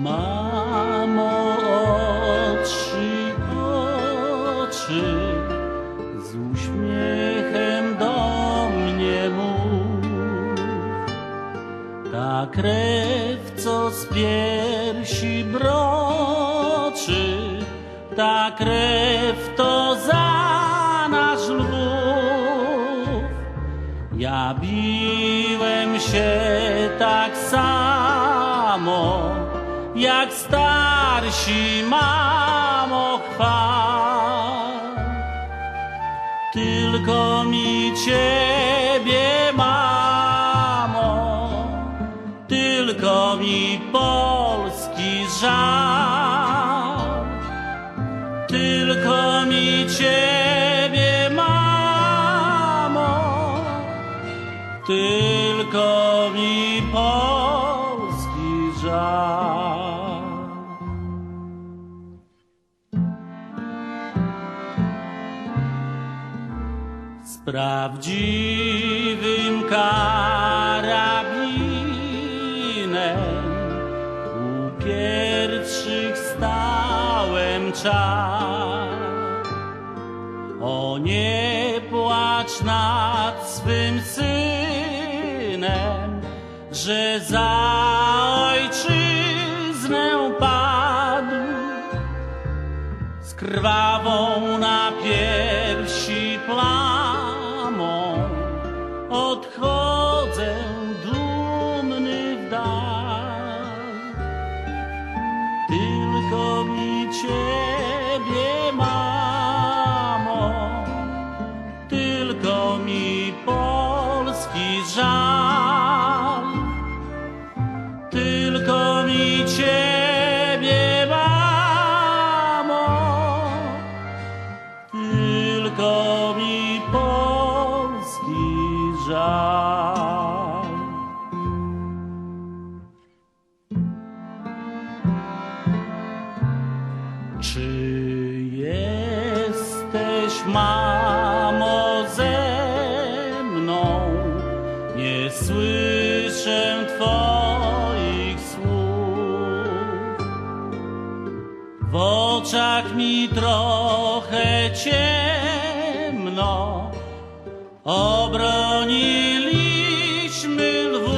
Mamo, otrzyj oczy, z uśmiechem do mnie mów. Ta krew, co z piersi broczy, ta krew to za nasz Lwów. Ja biłem się jak starsi mamo chwał. Tylko mi ciebie, mamo, tylko mi Polski żal. Tylko mi ciebie, mamo, tylko mi Polski żal. Prawdziwym karabinem u pierwszych stałem czas. O nie płacz nad swym synem, że za ojczyznę padł z krwawą na piersi trochę ciemno, obroniliśmy lwów.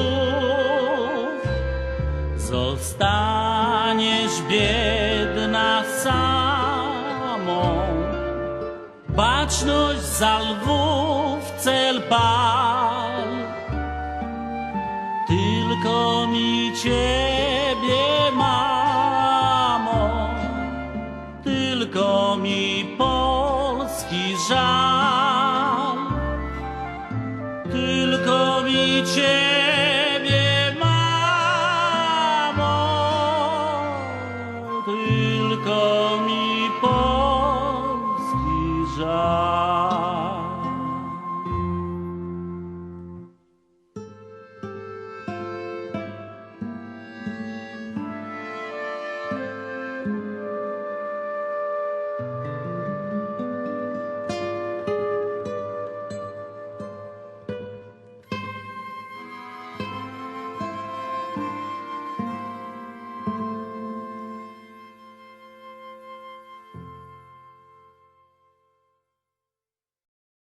Zostaniesz biedna samą, baczność za lwów cel pal. Tylko mi ciebie, żal. Tylko mi ciebie.